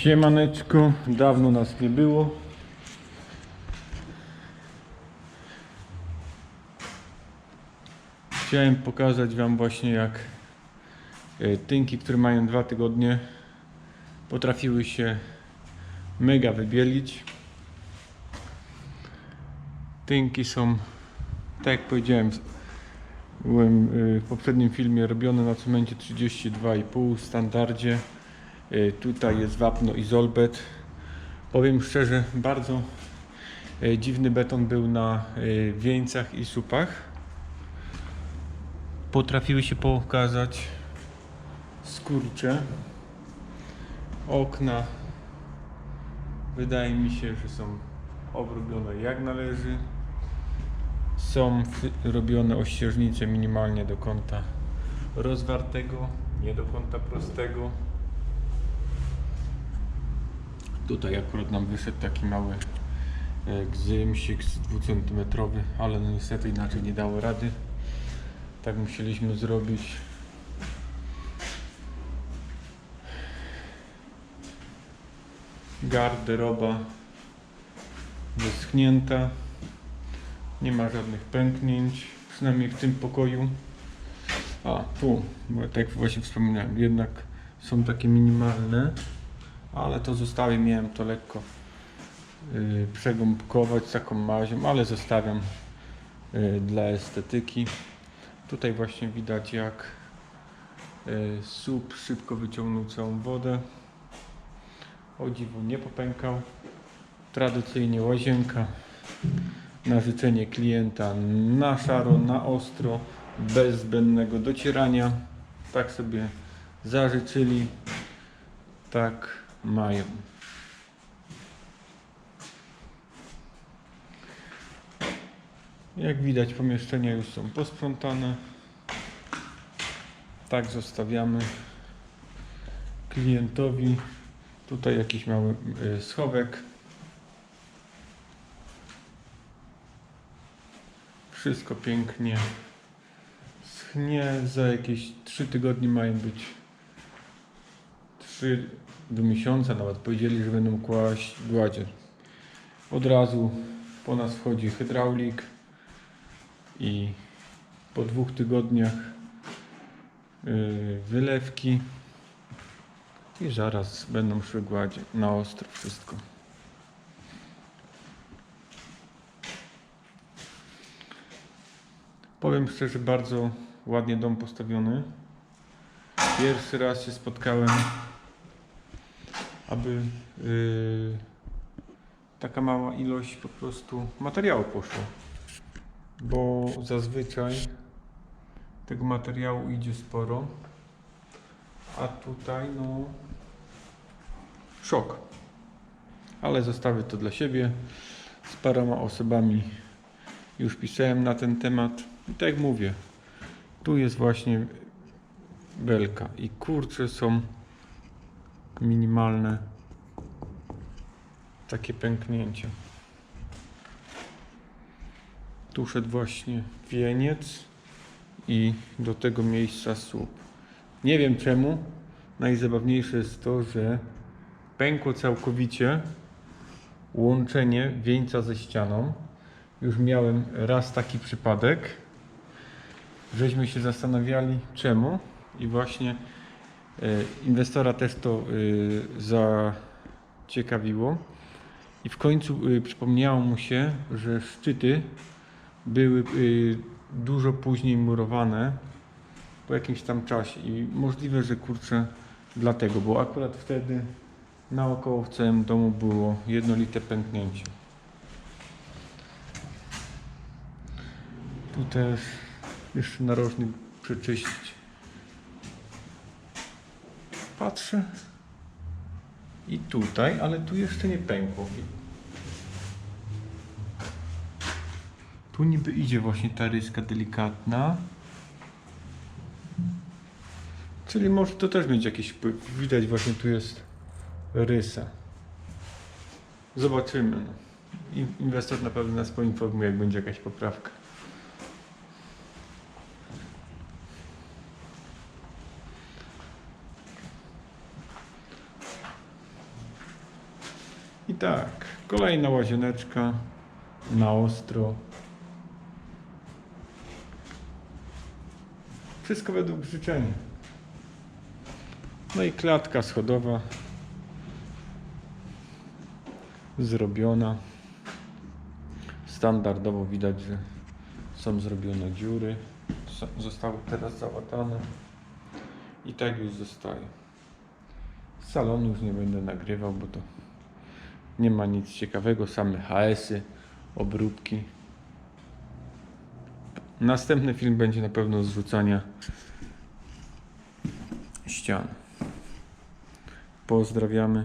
Siemaneczko, dawno nas nie było. Chciałem pokazać Wam właśnie jak e, tynki, które mają dwa tygodnie potrafiły się mega wybielić. Tynki są, tak jak powiedziałem, byłem y, w poprzednim filmie robione na cemencie 32,5 w standardzie. Y, Tutaj jest wapno i zolbet. Powiem szczerze, bardzo y, dziwny beton był na y, wieńcach i supach. Potrafiły się pokazać skurcze. Okna wydaje mi się, że są obrobione jak należy. Są robione ościeżnice minimalnie do kąta rozwartego, nie do kąta prostego. Tutaj akurat nam wyszedł taki mały e, gzymsik z 2 cm, ale no niestety inaczej nie dało rady. Tak musieliśmy zrobić. Garderoba wyschnięta. Nie ma żadnych pęknięć, przynajmniej w tym pokoju. A, tu, bo tak jak właśnie wspominałem, jednak są takie minimalne, ale to zostawię, miałem to lekko yy, przegąbkować taką mazią, ale zostawiam yy, dla estetyki. Tutaj właśnie widać jak yy, słup szybko wyciągnął całą wodę. O dziwo nie popękał. Tradycyjnie łazienka na życzenie klienta na szaro, na ostro, bez zbędnego docierania. Tak sobie zażyczyli, tak mają. Jak widać pomieszczenia już są posprzątane. Tak zostawiamy klientowi. Tutaj jakiś mały y, schowek. Wszystko pięknie schnie. Za jakieś 3 tygodnie mają być 3 do miesiąca nawet powiedzieli, że będą kłaść gładzie. Od razu po nas wchodzi hydraulik i po dwóch tygodniach yy, wylewki i zaraz będą szły gładzie na ostro wszystko. Powiem szczerze, bardzo ładnie dom postawiony. Pierwszy raz się spotkałem, aby yy, taka mała ilość po prostu materiału poszła. Bo zazwyczaj tego materiału idzie sporo, a tutaj no szok. Ale zostawię to dla siebie. Z paroma osobami już pisałem na ten temat. I tak jak mówię, tu jest właśnie belka i kurcze są minimalne takie pęknięcia. Tu szedł właśnie wieniec i do tego miejsca słup. Nie wiem czemu. Najzabawniejsze jest to, że pękło całkowicie łączenie wieńca ze ścianą. Już miałem raz taki przypadek. Żeśmy się zastanawiali czemu i właśnie inwestora też to e, zaciekawiło. I w końcu e, przypomniało mu się, że szczyty były e, dużo później murowane po jakimś tam czasie i możliwe, że kurczę dlatego, bo akurat wtedy naokoło w całym domu było jednolite pęknięcie. Tu też jeszcze narożnik przeczyścić. Patrzę i tutaj, ale tu jeszcze nie pękło. Tu niby idzie właśnie ta ryska delikatna. Czyli może to też mieć jakiś wpływ. Widać właśnie tu jest rysa. Zobaczymy. In- Inwestor na pewno nas poinformuje, jak będzie jakaś poprawka. Tak, kolejna łazieneczka na ostro. Wszystko według życzenia. No i klatka schodowa zrobiona. Standardowo widać, że są zrobione dziury. Zostały teraz załatane. I tak już zostaje. Z salonu już nie będę nagrywał, bo to nie ma nic ciekawego, same HS-y, obróbki. Następny film będzie na pewno zrzucania ścian. Pozdrawiamy.